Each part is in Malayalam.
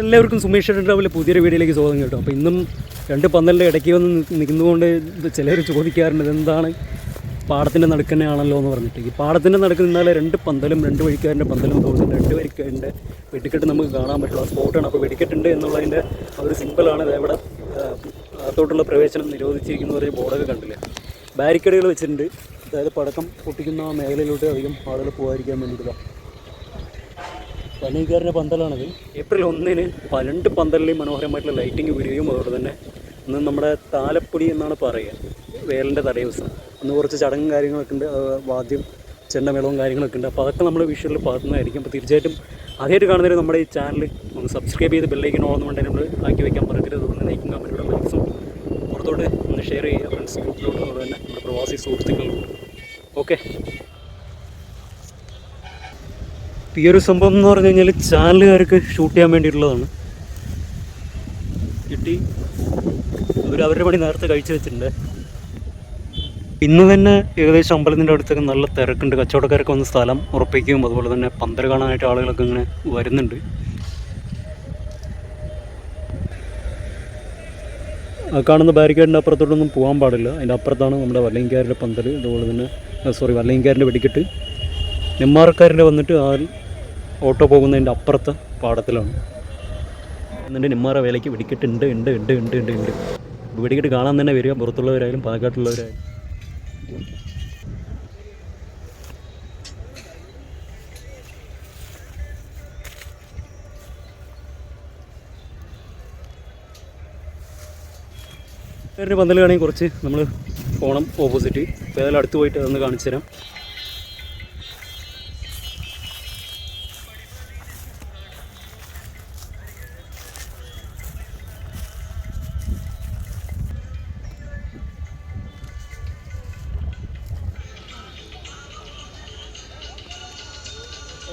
എല്ലാവർക്കും സുമേഷ് ട്രാവലിലെ പുതിയൊരു വീഡിയോയിലേക്ക് സ്വാഗതം കേട്ടോ. അപ്പോൾ ഇന്നും രണ്ട് പന്തലിന്റെ ഇടയ്ക്ക് വന്ന് നിൽക്കുന്നതുകൊണ്ട് ചിലർ ചോദിക്കാറുണ്ട് ഇതെന്താണ്? പാടത്തിന്റെ നടുക്കന്നെയാണല്ലോ എന്ന് പറഞ്ഞിട്ട്. ഈ പാടത്തിന്റെ നടുക്ക് നിന്നാലേ രണ്ട് പന്തലും രണ്ട് വഴിക്കാരന്റെ പന്തലും തോന്നുന്നു രണ്ട് വഴിക്കാരന്റെ വെടിക്കെട്ട് നമുക്ക് കാണാൻ പറ്റുള്ള. സ്പോട്ടാണ്. അപ്പോൾ വെടിക്കെട്ടുണ്ട് എന്നുള്ളതിന്റെ ഒരു സിമ്പിളാണ് ഇവിടെ അകത്തോട്ടുള്ള പ്രവേശനം നിരോധിച്ചിരിക്കുന്ന ഒരു ബോർഡൊക്കെ കണ്ടില്ലേ? ബാരിക്കേഡുകൾ വെച്ചിട്ടുണ്ട്. അതായത് പടക്കം പൊട്ടിക്കുന്ന മേഖലയിലോട്ട് അധികം ആളുകൾ പോകാതിരിക്കാൻ വേണ്ടിയിട്ടാണ് പനീക്കാരന്റെ പന്തലാണത് ഏപ്രിൽ ഒന്നിന് പന്ത്രണ്ട് പന്തലിലെയും മനോഹരമായിട്ടുള്ള ലൈറ്റിംഗ് വരികയും അതുപോലെ തന്നെ ഇന്ന് നമ്മുടെ താലപ്പൊടി എന്നാണ് പറയുക വേലിന്റെ തലേ ദിവസം. അന്ന് കുറച്ച് ചടങ്ങും കാര്യങ്ങളൊക്കെ ഉണ്ട് വാദ്യം ചെണ്ടമേളവും കാര്യങ്ങളൊക്കെ ഉണ്ട്. അപ്പോൾ അതൊക്കെ നമ്മൾ വിഷ്വലിൽ പാടുന്നതായിരിക്കും. അപ്പോൾ തീർച്ചയായിട്ടും ആദ്യമായിട്ട് കാണുന്നവർ നമ്മുടെ ഈ ചാനൽ ഒന്ന് സബ്സ്ക്രൈബ് ചെയ്ത് ബെല്ലൈക്കൻ ഓർന്നുകൊണ്ടേ നമ്മൾ ആക്കി വയ്ക്കാൻ പറ്റരുത് അതുകൊണ്ട് ലൈക്കും കമന്റും മാക്സിമം പുറത്തോട്ട് ഒന്ന് ഷെയർ ചെയ്യുക ഫ്രണ്ട്സ് ഗ്രൂപ്പിലോട്ട് അതുപോലെ തന്നെ നമ്മുടെ പ്രവാസി സുഹൃത്തുക്കളിലോട്ട് ഓക്കെ ഈ ഒരു സംഭവം എന്ന് പറഞ്ഞു കഴിഞ്ഞാൽ ചാനലുകാർക്ക് ഷൂട്ട് ചെയ്യാൻ വേണ്ടിയിട്ടുള്ളതാണ്. കിട്ടി. അവർ അവരുടെ പണി നേരത്തെ കഴിച്ചു വെച്ചിട്ടുണ്ട്. ഇന്ന് തന്നെ ഏകദേശം അമ്പലത്തിന്റെ അടുത്തൊക്കെ നല്ല തിരക്കുണ്ട്. കച്ചവടക്കാരൊക്കെ വന്ന് സ്ഥലം ഉറപ്പിക്കും. അതുപോലെ തന്നെ പന്തൽ കാണാനായിട്ട് ആളുകളൊക്കെ ഇങ്ങനെ വരുന്നുണ്ട്. ആ കാണുന്ന ബാരിക്കേഡിന്റെ അപ്പുറത്തോട്ടൊന്നും പോകാൻ പാടില്ല. അതിന്റെ അപ്പുറത്താണ് നമ്മുടെ വല്ലയങ്കാരുടെ പന്തൽ. അതുപോലെ തന്നെ സോറി വല്ലയിങ്കാരന്റെ വെടിക്കെട്ട്. നെമ്മാറക്കാരന്റെ വന്നിട്ട് ആ ഓട്ടോ പോകുന്നതിന്റെ അപ്പുറത്ത് പാടത്തിലാണ്. എന്നിട്ട് നിമ്മാറ വേലയ്ക്ക് വെടിക്കെട്ട് ഉണ്ട് ഉണ്ട് ഉണ്ട് ഉണ്ട് ഉണ്ട്. ഉണ്ട് വെടിക്കെട്ട് കാണാൻ തന്നെ വരിക. പുറത്തുള്ളവരായാലും പാലക്കാട്ടുള്ളവരായാലും. വേറൊരു പന്തൽ കാണി കുറച്ച് നമ്മൾ പോകണം ഓപ്പോസിറ്റ് ഏതായാലും അടുത്ത് പോയിട്ട് അതൊന്ന് കാണിച്ചു തരാം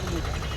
Thank you.